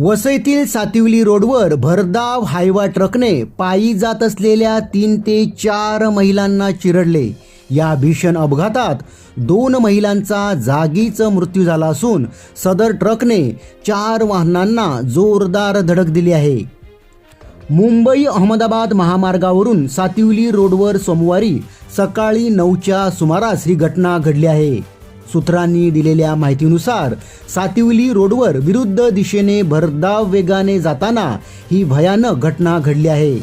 वसईतील सातिवली रोडवर भरधाव हायवा ट्रकने पायी जात असलेल्या तीन ते चार महिलांना चिरडले. या भीषण अपघातात दोन महिलांचा जागीच मृत्यू झाला असून सदर ट्रकने चार वाहनांना जोरदार धडक दिली आहे. मुंबई अहमदाबाद महामार्गावरून सातिवली रोडवर सोमवारी सकाळी नऊच्या सुमारास ही घटना घडली आहे. सूत्रांनी दिलेल्या माहितीनुसार सातिवली रोडवर विरुद्ध दिशेने भरधाव वेगाने जाताना ही भयानक घटना घडली आहे.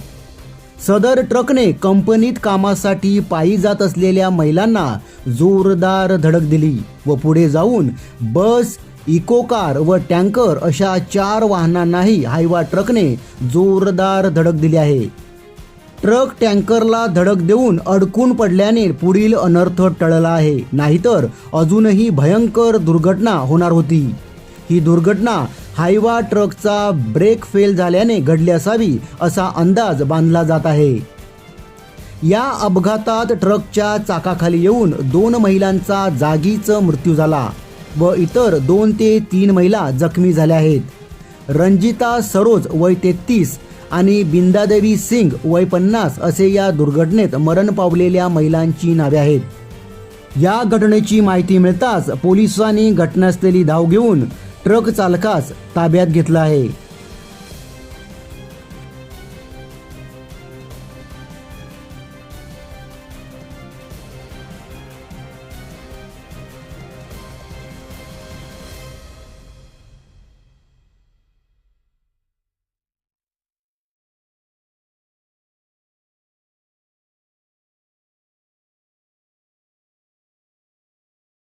सदर ट्रकने कंपनीत कामासाठी पायी जात असलेल्या महिलांना जोरदार धडक दिली व पुढे जाऊन बस इको कार व टँकर अशा चार वाहनांनाही हायवा ट्रकने जोरदार धडक दिली आहे. ट्रक टँकरला धडक देऊन अडकून पडल्याने पुढील अनर्थ टळला आहे. नाहीतर अजूनही भयंकर दुर्घटना होणार होती. ही दुर्घटना हायवा ट्रकचा ब्रेक फेल झाल्याने घडली असावी असा अंदाज बांधला जात आहे. या अपघातात ट्रकच्या चाकाखाली येऊन दोन महिलांचा जागीच मृत्यू झाला व इतर दोन ते तीन महिला जखमी झाल्या आहेत. रंजिता सरोज वय तेहतीस आणि बिंदादेवी सिंग वय पन्नास असे या दुर्घटनेत मरण पावलेल्या महिलांची नावे आहेत. या घटनेची माहिती मिळताच पोलिसांनी घटनास्थळी धाव घेऊन ट्रक चालकास ताब्यात घेतला आहे.